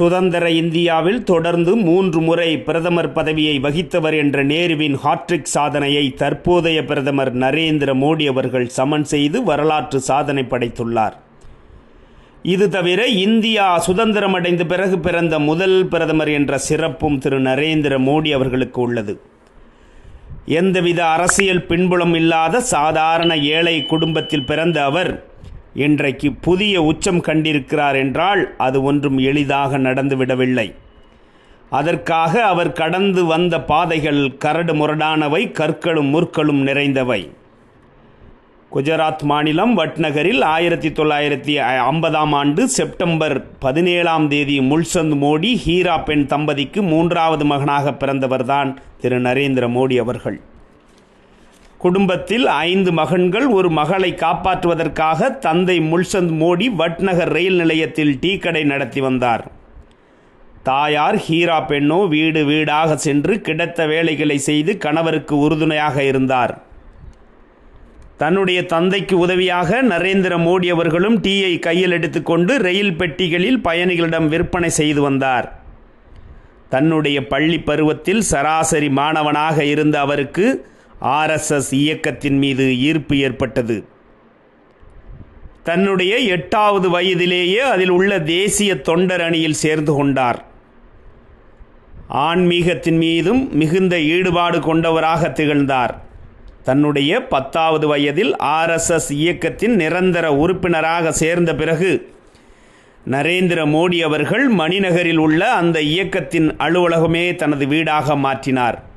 சுதந்திர இந்தியாவில் தொடர்ந்து மூன்று முறை பிரதமர் பதவியை வகித்தவர் என்ற நேருவின் ஹாட்ரிக் சாதனையை தற்போதைய பிரதமர் நரேந்திர மோடி அவர்கள் சமன் செய்து வரலாற்று சாதனை படைத்துள்ளார். இது தவிர இந்தியா சுதந்திரமடைந்த பிறகு பிறந்த முதல் பிரதமர் என்ற சிறப்பும் திரு நரேந்திர மோடி அவர்களுக்கு உள்ளது. எந்தவித அரசியல் பின்புலம் இல்லாத சாதாரண ஏழை குடும்பத்தில் பிறந்த அவர் இன்றைக்கு புதிய உச்சம் கண்டிருக்கிறார் என்றால் அது ஒன்றும் எளிதாக நடந்துவிடவில்லை. அதற்காக அவர் கடந்து வந்த பாதைகள் கரடு முரடானவை கற்களும் முற்களும் நிறைந்தவை. குஜராத் மாநிலம் வட்நகரில் ஆயிரத்தி தொள்ளாயிரத்தி ஐம்பதாம் ஆண்டு செப்டம்பர் பதினேழாம் தேதி முல்சந்த் மோடி ஹீரா பெண் தம்பதிக்கு மூன்றாவது மகனாக பிறந்தவர்தான் திரு நரேந்திர மோடி அவர்கள். குடும்பத்தில் ஐந்து மகன்கள் ஒரு மகளை காப்பாற்றுவதற்காக தந்தை முல்சந்த் மோடி வட்நகர் ரயில் நிலையத்தில் டீ கடை நடத்தி வந்தார். தாயார் ஹீரா பெண்ணோ வீடு வீடாக சென்று கிடைத்த வேலைகளை செய்து கணவருக்கு உறுதுணையாக இருந்தார். தன்னுடைய தந்தைக்கு உதவியாக நரேந்திர மோடி அவர்களும் டீயை கையில் எடுத்துக்கொண்டு ரயில் பெட்டிகளில் பயணிகளிடம் விற்பனை செய்து வந்தார். தன்னுடைய பள்ளி பருவத்தில் சராசரி மாணவனாக இருந்த அவருக்கு ஆர்எஸ்எஸ் இயக்கத்தின் மீது ஈர்ப்பு ஏற்பட்டது. தன்னுடைய எட்டாவது வயதிலேயே அதில் உள்ள தேசிய தொண்டர் அணியில் சேர்ந்து கொண்டார். ஆன்மீகத்தின் மீதும் மிகுந்த ஈடுபாடு கொண்டவராக திகழ்ந்தார். தன்னுடைய பத்தாவது வயதில் ஆர்எஸ்எஸ் இயக்கத்தின் நிரந்தர உறுப்பினராக சேர்ந்த பிறகு நரேந்திர மோடி அவர்கள் மணிநகரில் உள்ள அந்த இயக்கத்தின் அலுவலகமே தனது வீடாக மாற்றினார்.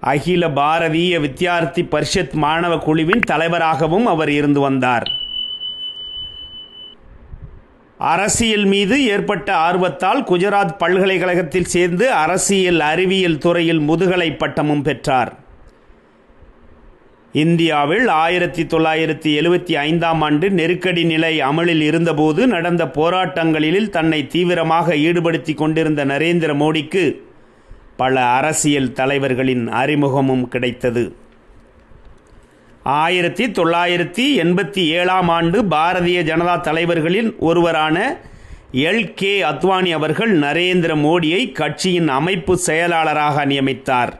அகில பாரதிய வித்யார்த்தி பரிஷத் மாணவ குழுவின் தலைவராகவும் அவர் இருந்து வந்தார். அரசியல் மீது ஏற்பட்ட ஆர்வத்தால் குஜராத் பல்கலைக்கழகத்தில் சேர்ந்து அரசியல் அறிவியல் துறையில் முதுகலை பட்டமும் பெற்றார். இந்தியாவில் ஆயிரத்தி தொள்ளாயிரத்தி எழுவத்தி ஐந்தாம் ஆண்டு நெருக்கடி நிலை அமலில் இருந்தபோது நடந்த போராட்டங்களில் தன்னை தீவிரமாக ஈடுபடுத்தி கொண்டிருந்த நரேந்திர மோடிக்கு பல அரசியல் தலைவர்களின் அறிமுகமும் கிடைத்தது. ஆயிரத்தி தொள்ளாயிரத்தி எண்பத்தி ஏழாம் ஆண்டு பாரதிய ஜனதா தலைவர்களில் ஒருவரான எல். கே. அத்வானி அவர்கள் நரேந்திர மோடியை கட்சியின் அமைப்பு செயலாளராக நியமித்தார்.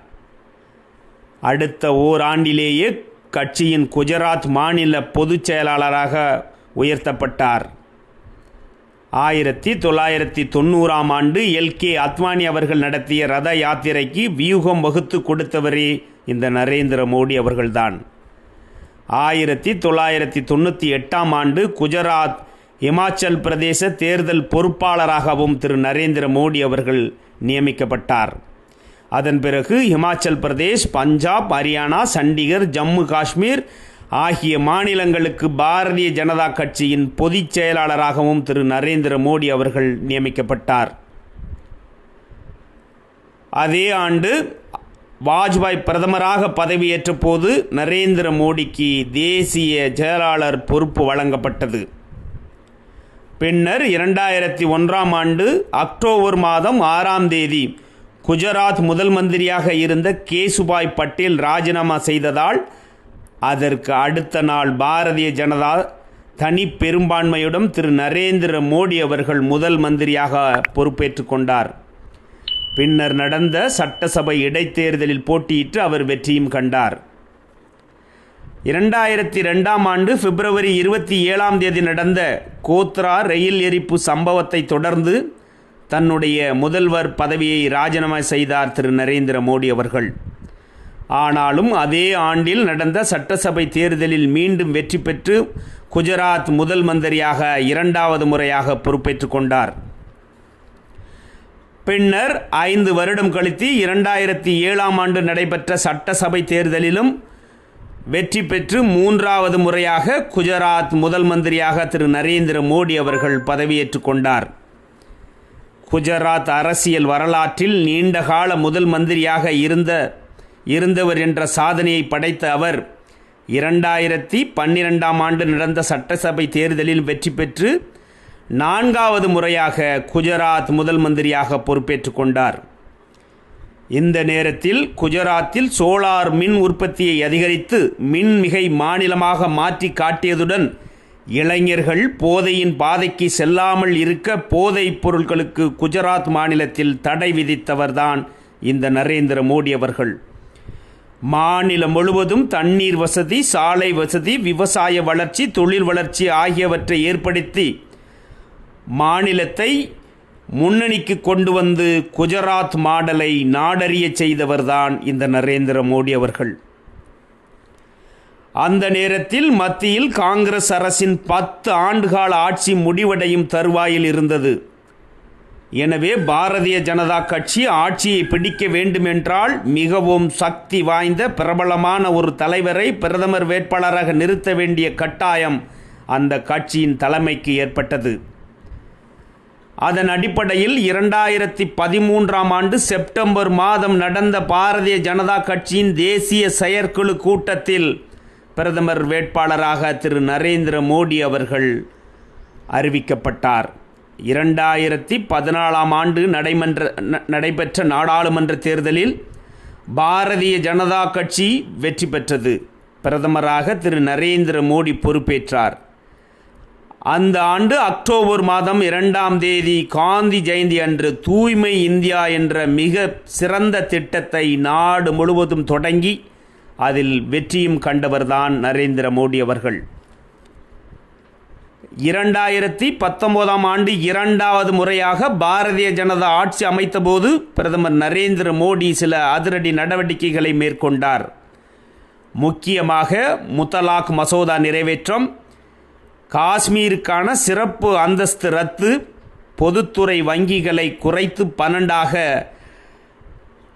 அடுத்த ஓராண்டிலேயே கட்சியின் குஜராத் மாநில பொதுச் செயலாளராக உயர்த்தப்பட்டார். ஆயிரத்தி தொள்ளாயிரத்தி தொண்ணூறாம் ஆண்டு எல். கே. அத்வானி அவர்கள் நடத்திய ரத யாத்திரைக்கு வியூகம் வகுத்து கொடுத்தவரே இந்த நரேந்திர மோடி அவர்கள்தான். ஆயிரத்தி தொள்ளாயிரத்தி தொண்ணூற்றி எட்டாம் ஆண்டு குஜராத் இமாச்சல் பிரதேச தேர்தல் பொறுப்பாளராகவும் திரு. நரேந்திர மோடி அவர்கள் நியமிக்கப்பட்டார். அதன் பிறகு இமாச்சல் பிரதேஷ் பஞ்சாப் ஹரியானா சண்டிகர் ஜம்மு காஷ்மீர் ஆகிய மாநிலங்களுக்கு பாரதிய ஜனதா கட்சியின் பொதுச் செயலாளராகவும் திரு நரேந்திர மோடி அவர்கள் நியமிக்கப்பட்டார். அதே ஆண்டு வாஜ்பாய் பிரதமராக பதவியேற்ற போது நரேந்திர மோடிக்கு தேசிய செயலாளர் பொறுப்பு வழங்கப்பட்டது. பின்னர் இரண்டாயிரத்தி ஒன்றாம் ஆண்டு அக்டோபர் மாதம் ஆறாம் தேதி குஜராத் முதல் மந்திரியாக இருந்த கேசுபாய் பட்டேல் ராஜினாமா செய்ததால் அதற்கு அடுத்த நாள் பாரதிய ஜனதா தனி பெரும்பான்மையுடன் திரு நரேந்திர மோடி அவர்கள் முதல் மந்திரியாக பொறுப்பேற்று கொண்டார். பின்னர் நடந்த சட்டசபை இடைத்தேர்தலில் போட்டியிட்டு அவர் வெற்றியும் கண்டார். இரண்டாயிரத்தி ரெண்டாம் ஆண்டு பிப்ரவரி இருபத்தி ஏழாம் தேதி நடந்த கோத்ரா ரயில் எரிப்பு சம்பவத்தை தொடர்ந்து தன்னுடைய முதல்வர் பதவியை ராஜினாமா செய்தார் திரு நரேந்திர மோடி அவர்கள். ஆனாலும் அதே ஆண்டில் நடந்த சட்டசபை தேர்தலில் மீண்டும் வெற்றி பெற்று குஜராத் முதல் மந்திரியாக இரண்டாவது முறையாக பொறுப்பேற்றுக் கொண்டார். பின்னர் ஐந்து வருடம் கழித்து இரண்டாயிரத்தி ஏழாம் ஆண்டு நடைபெற்ற சட்டசபை தேர்தலிலும் வெற்றி பெற்று மூன்றாவது முறையாக குஜராத் முதல் மந்திரியாக திரு நரேந்திர மோடி அவர்கள் பதவியேற்றுக் கொண்டார். குஜராத் அரசியல் வரலாற்றில் நீண்டகால முதல் மந்திரியாக இருந்த இருந்தவர் என்ற சாதனையை படைத்த அவர் இரண்டாயிரத்தி பன்னிரெண்டாம் ஆண்டு நடந்த சட்டசபை தேர்தலில் வெற்றி பெற்று நான்காவது முறையாக குஜராத் முதல் மந்திரியாக பொறுப்பேற்றுக் கொண்டார். இந்த நேரத்தில் குஜராத்தில் சோலார் மின் உற்பத்தியை அதிகரித்து மின்மிகை மாநிலமாக மாற்றி காட்டியதுடன் இளைஞர்கள் போதையின் பாதைக்கு செல்லாமல் இருக்க போதைப் பொருட்களுக்கு குஜராத் மாநிலத்தில் தடை விதித்தவர்தான் இந்த நரேந்திர மோடி அவர்கள். மாநிலம் முழுவதும் தண்ணீர் வசதி சாலை வசதி விவசாய வளர்ச்சி தொழில் வளர்ச்சி ஆகியவற்றை ஏற்படுத்தி மாநிலத்தை முன்னணிக்கு கொண்டு வந்து குஜராத் மாடலை நாடறிய செய்தவர்தான் இந்த நரேந்திர மோடி அவர்கள். அந்த நேரத்தில் மத்தியில் காங்கிரஸ் அரசின் பத்து ஆண்டுகால ஆட்சி முடிவடையும் தருவாயில் இருந்தது. எனவே பாரதிய ஜனதா கட்சி ஆட்சியை பிடிக்க வேண்டுமென்றால் மிகவும் சக்தி வாய்ந்த பிரபலமான ஒரு தலைவரை பிரதமர் வேட்பாளராக நிறுத்த வேண்டிய கட்டாயம் அந்த கட்சியின் தலைமைக்கு ஏற்பட்டது. அதன் அடிப்படையில் இரண்டாயிரத்தி பதிமூன்றாம் ஆண்டு செப்டம்பர் மாதம் நடந்த பாரதிய ஜனதா கட்சியின் தேசிய செயற்குழு கூட்டத்தில் பிரதமர் வேட்பாளராக திரு நரேந்திர மோடி அவர்கள் அறிவிக்கப்பட்டார். இரண்டாயிரத்தி பதினாலாம் ஆண்டு நடைமன்ற நடைபெற்ற நாடாளுமன்ற தேர்தலில் பாரதிய ஜனதா கட்சி வெற்றி பெற்றது. பிரதமராக திரு நரேந்திர மோடி பொறுப்பேற்றார். அந்த ஆண்டு அக்டோபர் மாதம் இரண்டாம் தேதி காந்தி ஜெயந்தி அன்று தூய்மை இந்தியா என்ற மிக சிறந்த திட்டத்தை நாடு முழுவதும் தொடங்கி அதில் வெற்றியும் கண்டவர்தான் நரேந்திர மோடி அவர்கள். இரண்டாயிரத்தி பத்தொன்பதாம் ஆண்டு இரண்டாவது முறையாக பாரதிய ஜனதா ஆட்சி அமைத்தபோது பிரதமர் நரேந்திர மோடி சில அதிரடி நடவடிக்கைகளை மேற்கொண்டார். முக்கியமாக முத்தலாக் மசோதா நிறைவேற்றம் காஷ்மீருக்கான சிறப்பு அந்தஸ்து ரத்து பொதுத்துறை வங்கிகளை குறைத்து பன்னெண்டாக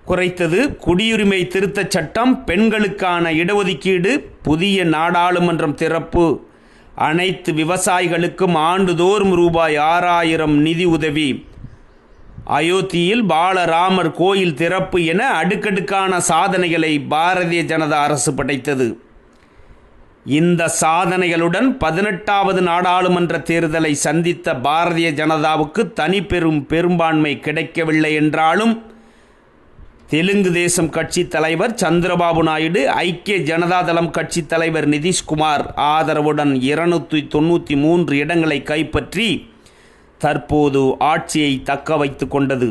குறைத்தது குடியுரிமை திருத்தச் சட்டம் பெண்களுக்கான இடஒதுக்கீடு புதிய நாடாளுமன்றம் திறப்பு அனைத்து விவசாயிகளுக்கும் ஆண்டுதோறும் ரூபாய் ஆறாயிரம் நிதி உதவி. அயோத்தியில் பாலராமர் கோயில் திறப்பு என அடுக்கடுக்கான சாதனைகளை பாரதிய ஜனதா அரசு படைத்தது. இந்த சாதனைகளுடன் பதினெட்டாவது நாடாளுமன்ற தேர்தலை சந்தித்த பாரதிய ஜனதாவுக்கு தனிப்பெரும் பெரும்பான்மை கிடைக்கவில்லை என்றாலும் தெலுங்கு தேசம் கட்சி தலைவர் சந்திரபாபு நாயுடு ஐக்கிய ஜனதாதளம் கட்சி தலைவர் நிதிஷ்குமார் ஆதரவுடன் இருநூற்றி தொண்ணூற்றி மூன்று இடங்களை கைப்பற்றி தற்போது ஆட்சியை தக்க வைத்து கொண்டது.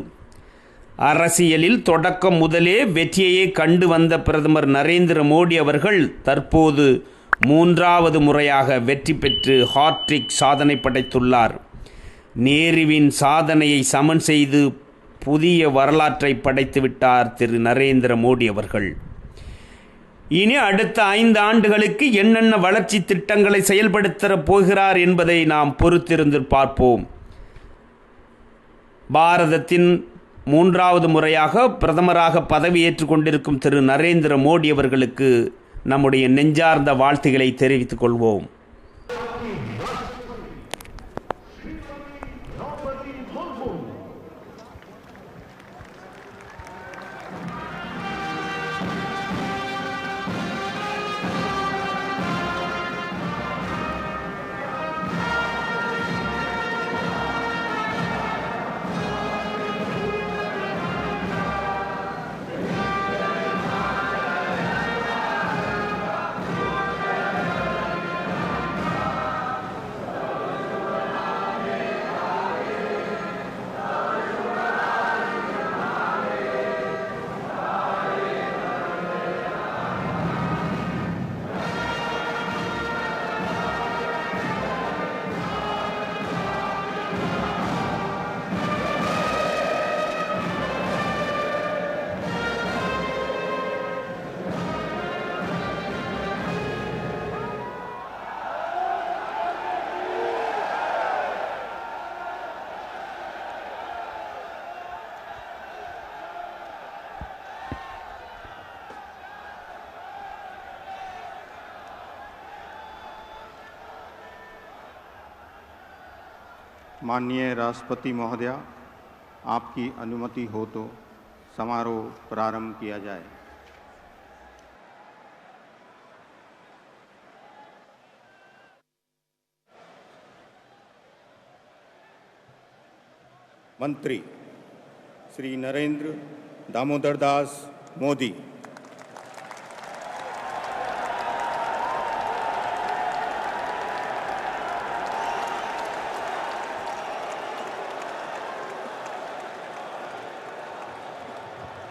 அரசியலில் தொடக்கம் முதலே வெற்றியையே கண்டு வந்த பிரதமர் நரேந்திர மோடி அவர்கள் தற்போது மூன்றாவது முறையாக வெற்றி பெற்று ஹார்ட்ரிக் சாதனை படைத்துள்ளார். நேருவின் சாதனையை சமன் செய்து புதிய வரலாற்றை படைத்துவிட்டார் திரு நரேந்திர மோடி அவர்கள். இனி அடுத்த ஐந்து ஆண்டுகளுக்கு என்னென்ன வளர்ச்சி திட்டங்களை செயல்படுத்த போகிறார் என்பதை நாம் பொறுத்திருந்து பார்ப்போம். பாரதத்தின் மூன்றாவது முறையாக பிரதமராக பதவியேற்றுக் கொண்டிருக்கும் திரு நரேந்திர மோடி அவர்களுக்கு நம்முடைய நெஞ்சார்ந்த வாழ்த்துக்களை தெரிவித்துக் கொள்வோம். माननीय राष्ट्रपति महोदया, आपकी अनुमति हो तो समारोह प्रारंभ किया जाए। मंत्री श्री नरेंद्र दामोदर दास मोदी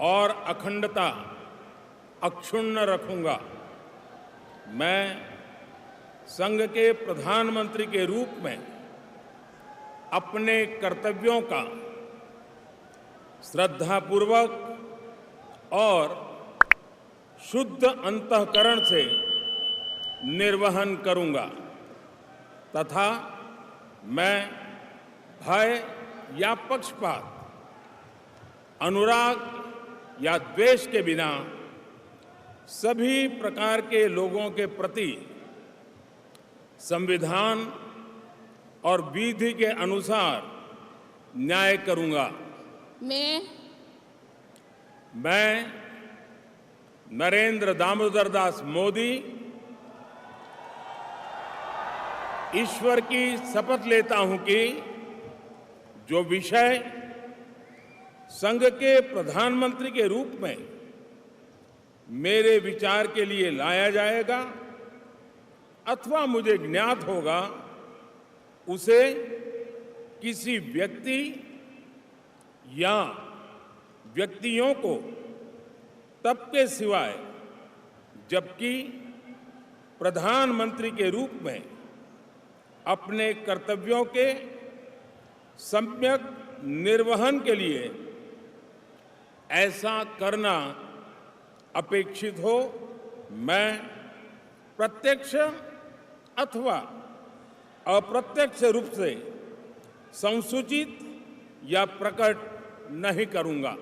और अखंडता अक्षुण्ण रखूँगा। मैं संघ के प्रधानमंत्री के रूप में अपने कर्तव्यों का श्रद्धापूर्वक और शुद्ध अंतकरण से निर्वहन करूँगा तथा मैं भय या पक्षपात, अनुराग या द्वेष के बिना सभी प्रकार के लोगों के प्रति संविधान और विधि के अनुसार न्याय करूँगा। मैं मैं नरेंद्र दामोदर दास मोदी ईश्वर की शपथ लेता हूँ कि जो विषय संघ के प्रधानमंत्री के रूप में मेरे विचार के लिए लाया जाएगा अथवा मुझे ज्ञात होगा, उसे किसी व्यक्ति या व्यक्तियों को तब के सिवाय, जबकि प्रधानमंत्री के रूप में अपने कर्तव्यों के सम्यक निर्वहन के लिए ऐसा करना अपेक्षित हो, मैं प्रत्यक्ष अथवा अप्रत्यक्ष रूप से संसूचित या प्रकट नहीं करूँगा।